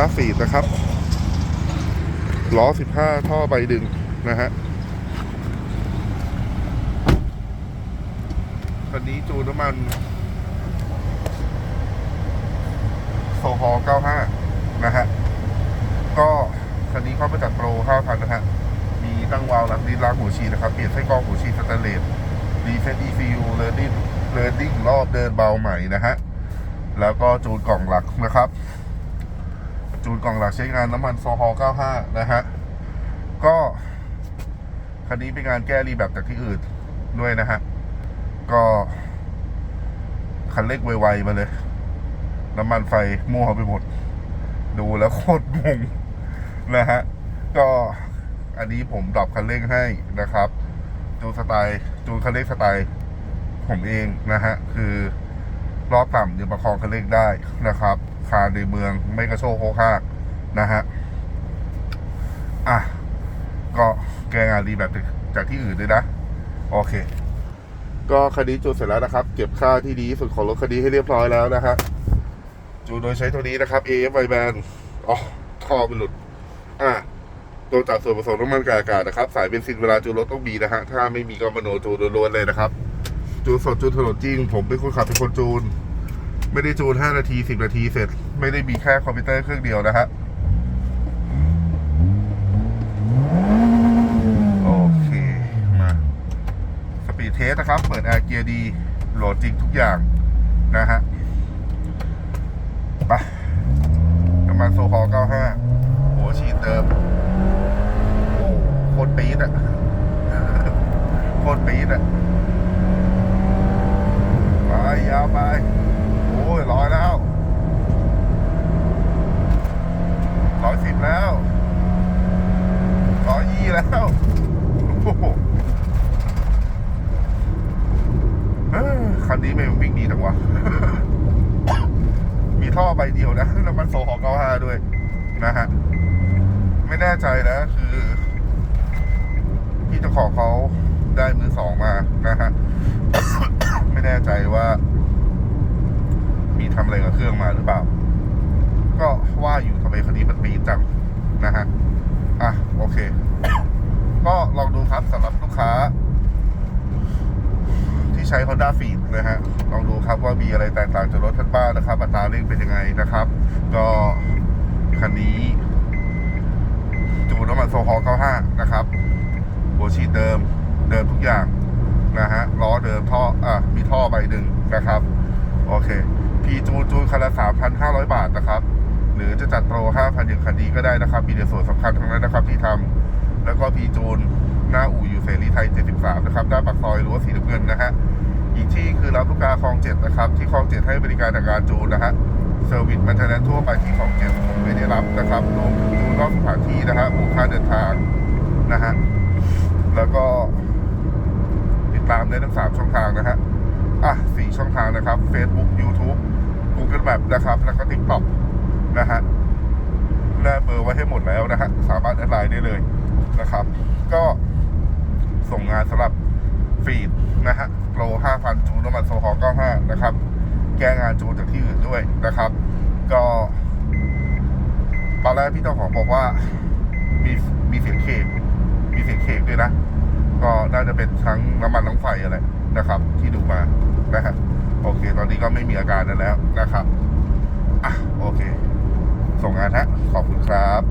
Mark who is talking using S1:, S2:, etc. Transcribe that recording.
S1: Honda f e e d นะครับ ล้อ 15 ท่อใบดึงนะฮะคันนี้จูนน้ำมันโซฮอ95 นะฮะ ก็คันนี้เขามาจัดโปร5,000 นะฮะ มีตั้งวาล์วล้างดินล้างหัวฉีดนะครับ เปลี่ยนไส้กรองหัวฉีดสแตนเลสรีเซ็ต ECU เลอร์ดิ้งเลอร์ดิ้งรอบเดินเบาใหม่นะฮะ แล้วก็จูนกล่องหลักนะครับ จูนกล่องหลักใช้งานน้ำมันโซฮอล95 นะฮะ ก็คันนี้เป็นงานแก้รีแบบจากที่อื่นด้วยนะฮะ ก็คันเร่งไวๆมาเลย น้ำมันไฟมั่วไปหมด ดูแล้วโคตรงงนะฮะ ก็อันนี้ผมดรอปคันเร่งให้นะครับ จูนสไตล์จูนคันเร่งสไตล์ผมเองนะฮะ คือรอบต่ำยังประคองคันเร่งได้นะครับ คาในเมืองไม่กระโชกโคกากนะฮะ อะ ก็แกงานดีแบบจากที่อื่นด้วยนะ โอเค ก็คันนี้จูเสร็จแล้วนะครับ เก็บค่าที่ดีที่สุดของรถคันนี้ให้เรียบร้อยแล้วนะฮะจูโดยใช้ตัวนี้นะครับ AF i band อ๋อท่อมันหลุด อะตัวจากส่วนผสมน้ำมันกับอากาศนะครับ สายเบนซินเวลาจูรถต้องมีนะฮะ ถ้าไม่มีก็มโนจูนล้วนเลยนะครับ จูนสดจูนถนนจริง ผมเป็นคนขับเป็นคนจูน ไม่ได้จูน 5 นาที 10 นาทีเสร็จ ไม่ได้มีแค่คอมพิวเตอร์เครื่องเดียวนะฮะโอเค มาสปีดเทสนะครับ เปิดแอร์เกียร์ดีโหลดจริงทุกอย่างนะฮะไปน้ำมันโซฮอ95หัวฉีดเติม โอ้โคตรปี๊ดอะโคตรปี๊ดอะไปยาวไป โอ้ยร้อยแล้วร้อยสิบแล้วร้อยยี่แล้วโอ้โหเอ้อคันนี้ไม่วิ่งดีจังวะ มีท่อใบเดียวนะ แล้วมันโซฮอ95ด้วย นะฮะ ไม่แน่ใจนะ คือพี่เจ้าของเขาได้มือสองมานะฮะ ไม่แน่ใจว่า ทำอะไรกับเครื่องมาหรือเปล่า ก็ว่าอยู่ทำไมคันนี้มันปีดจังนะฮะ อะ โอเค ก็ลองดูครับสำหรับลูกค้า ที่ใช้ Honda f e e d นะฮะ ลองดูครับว่ามีอะไรแตกต่างจากรถท่านบ้างนะครับอัตราเร่งเป็นยังไงนะครับ ก็คันนี้จูนน้ำมันโซฮอล์95 นะครับ หัวฉีดเดิมเดิมทุกอย่างนะฮะล้อเดิมท่ออะมีท่อใบหนึ่งนะครับ โอเค พีจูนจูนคันละ3,500 บาทนะครับ หรือจะจัดโปร 5,000อย่างคันนี้ก็ได้นะครับ มีในส่วนสำคัญทั้งนั้นนะครับที่ทำแล้วก็พีจูนหน้าอู่อยู่เสรีไทย 73 นะครับด้านปากซอยรั้วสีน้ำเงินนะฮะอีกที่คือรับลูกค้าคลองเจ็ดนะครับ ที่คลองเจ็ดให้บริการในการจูนนะฮะเซอร์วิสมันเทนแนนทั่วไปที่คลองเจ็ดผมไม่ได้รับนะครับรวมถึงจูนนอกสถานที่นะฮะบวกค่าเดินทางนะฮะแล้วก็ติดตามได้ทั้งสามช่องทางนะฮะสี่ช่องทางนะครับ Facebook YouTube Google Map นะครับ แล้วก็ TikTok นะฮะแนบเบอร์ไว้ให้หมดแล้วนะฮะสามารถแอดไลน์ได้เลยนะครับ ก็ส่งงานสำหรับฟีดนะฮะโปร 5,000 จูนน้ำมันโซฮอล์95 นะครับ แก้งานจูนจากที่อื่นด้วยนะครับ ก็ตอนแรกพี่เจ้าของบอกว่ามีมีเสียงเคกมีเสียงเคกด้วยนะ ก็น่าจะเป็นทั้งน้ำมันทั้งไฟอะไรนะครับ ที่ดูมานะฮะ นี้ก็ไม่มีอาการนั้นแล้วนะครับอะโอเค ส่งงานฮะขอบคุณครับ